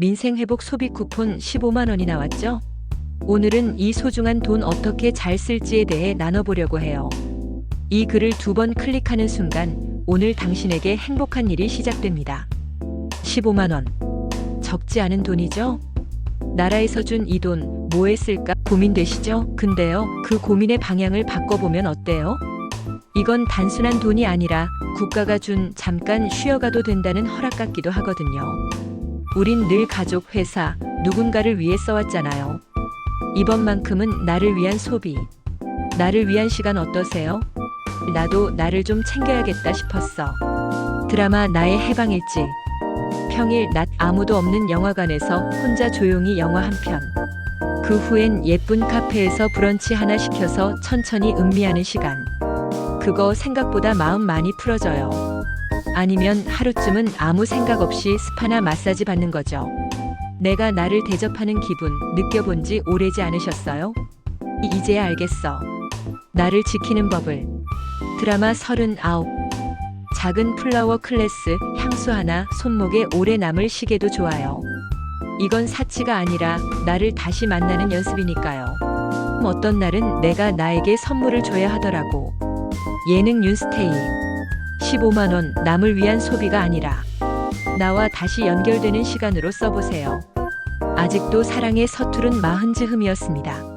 민생회복 소비 쿠폰 15만 원이 나왔죠? 오늘은 이 소중한 돈 어떻게 잘 쓸지에 대해 나눠보려고 해요. 이 글을 두 번 클릭하는 순간 오늘 당신에게 행복한 일이 시작됩니다. 15만 원. 적지 않은 돈이죠? 나라에서 준 이 돈 뭐에 쓸까 고민되시죠? 근데요, 그 고민의 방향을 바꿔보면 어때요? 이건 단순한 돈이 아니라 국가가 준 잠깐 쉬어가도 된다는 허락 같기도 하거든요. 우린 늘 가족, 회사, 누군가를 위해 써왔잖아요. 이번만큼은 나를 위한 소비. 나를 위한 시간 어떠세요? 나도 나를 좀 챙겨야겠다 싶었어. 드라마 나의 해방일지. 평일 낮 아무도 없는 영화관에서 혼자 조용히 영화 한 편. 그 후엔 예쁜 카페에서 브런치 하나 시켜서 천천히 음미하는 시간. 그거 생각보다 마음 많이 풀어져요. 아니면 하루쯤은 아무 생각 없이 스파나 마사지 받는 거죠. 내가 나를 대접하는 기분 느껴본 지 오래지 않으셨어요? 이- 이제야 알겠어. 나를 지키는 법을. 드라마 39. 작은 플라워 클래스 향수 하나 손목에 오래 남을 시계도 좋아요. 이건 사치가 아니라 나를 다시 만나는 연습이니까요. 어떤 날은 내가 나에게 선물을 줘야 하더라고. 예능 뉴스테이. 15만 원 남을 위한 소비가 아니라 나와 다시 연결되는 시간으로 써보세요. 아직도 사랑에 서투른 마흔즈음이었습니다.